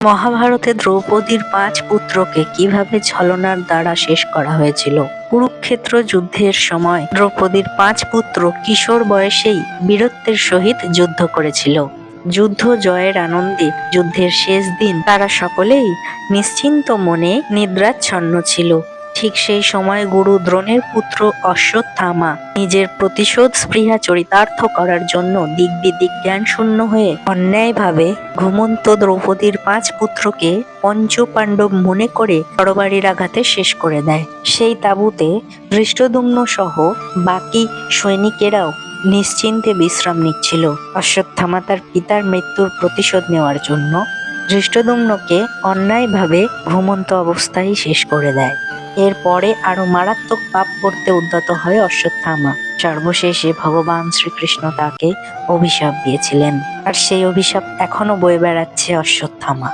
মহাভারতে দ্রৌপদীর পাঁচ পুত্রকে কীভাবে ছলনার দ্বারা শেষ করা হয়েছিল? কুরুক্ষেত্র যুদ্ধের সময় দ্রৌপদীর পাঁচ পুত্র কিশোর বয়সেই বীরত্বের সহিত যুদ্ধ করেছিল। যুদ্ধ জয়ের আনন্দে যুদ্ধের শেষ দিন তারা সকলেই নিশ্চিন্ত মনে নিদ্রাচ্ছন্ন ছিল। ঠিক সেই সময় গুরু দ্রোণের পুত্র অশ্বত্থামা নিজের প্রতিশোধ স্পৃহা চরিতার্থ করার জন্য দিগ্বিদিক জ্ঞান শূন্য হয়ে অন্যায়ভাবে ঘুমন্ত দ্রৌপদীর পাঁচ পুত্রকে পঞ্চ পাণ্ডব মনে করে তরবারির আঘাতে শেষ করে দেয়। সেই তাঁবুতে ধৃষ্টদুম্ন সহ বাকি সৈনিকেরাও নিশ্চিন্তে বিশ্রাম নিচ্ছিল। অশ্বত্থামা তার পিতার মৃত্যুর প্রতিশোধ নেওয়ার জন্য ধৃষ্টদুম্নকে অন্যায়ভাবে ঘুমন্ত অবস্থায় শেষ করে দেয়। এরপরে আরও মারাত্মক পাপ করতে উদ্যত হয় অশ্বত্থামা। সর্বশেষে ভগবান শ্রীকৃষ্ণ তাকে অভিশাপ দিয়েছিলেন। আর সেই অভিশাপ এখনও বয়ে বেড়াচ্ছে অশ্বত্থামা।